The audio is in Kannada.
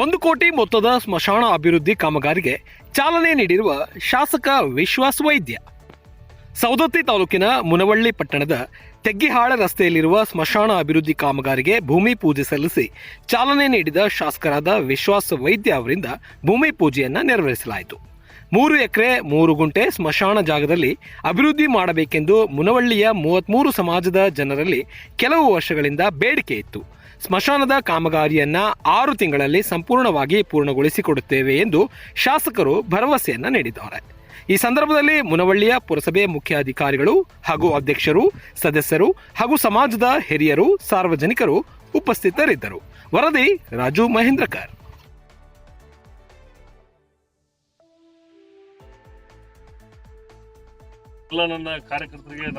ಒಂದು ಕೋಟಿ ಮೊತ್ತದ ಸ್ಮಶಾನ ಅಭಿವೃದ್ಧಿ ಕಾಮಗಾರಿಗೆ ಚಾಲನೆ ನೀಡಿರುವ ಶಾಸಕ ವಿಶ್ವಾಸ್ ವೈದ್ಯ. ಸೌದತ್ತಿ ತಾಲೂಕಿನ ಮುನವಳ್ಳಿ ಪಟ್ಟಣದ ತೆಗ್ಗಿಹಾಳ ರಸ್ತೆಯಲ್ಲಿರುವ ಸ್ಮಶಾನ ಅಭಿವೃದ್ಧಿ ಕಾಮಗಾರಿಗೆ ಭೂಮಿ ಪೂಜೆ ಸಲ್ಲಿಸಿ ಚಾಲನೆ ನೀಡಿದ ಶಾಸಕರಾದ ವಿಶ್ವಾಸ್ ವೈದ್ಯ ಅವರಿಂದ ಭೂಮಿ ಪೂಜೆಯನ್ನು ನೆರವೇರಿಸಲಾಯಿತು. ಮೂರು ಎಕರೆ, ಮೂರು ಗುಂಟೆ ಸ್ಮಶಾನ ಜಾಗದಲ್ಲಿ ಅಭಿವೃದ್ಧಿ ಮಾಡಬೇಕೆಂದು ಮುನವಳ್ಳಿಯ ಮೂವತ್ಮೂರು ಸಮಾಜದ ಜನರಲ್ಲಿ ಕೆಲವು ವರ್ಷಗಳಿಂದ ಬೇಡಿಕೆ ಇತ್ತು. ಸ್ಮಶಾನದ ಕಾಮಗಾರಿಯನ್ನ ಆರು ತಿಂಗಳಲ್ಲಿ ಸಂಪೂರ್ಣವಾಗಿ ಪೂರ್ಣಗೊಳಿಸಿಕೊಡುತ್ತೇವೆ ಎಂದು ಶಾಸಕರು ಭರವಸೆಯನ್ನ ನೀಡಿದ್ದಾರೆ. ಈ ಸಂದರ್ಭದಲ್ಲಿ ಮುನವಳ್ಳಿಯ ಪುರಸಭೆ ಮುಖ್ಯಾಧಿಕಾರಿಗಳು ಹಾಗೂ ಅಧ್ಯಕ್ಷರು, ಸದಸ್ಯರು ಹಾಗೂ ಸಮಾಜದ ಹಿರಿಯರು, ಸಾರ್ವಜನಿಕರು ಉಪಸ್ಥಿತರಿದ್ದರು. ವರದಿ ರಾಜು ಮಹೇಂದ್ರಕರ್. ಎಲ್ಲ ನನ್ನ ಕಾರ್ಯಕರ್ತರಿಗೆ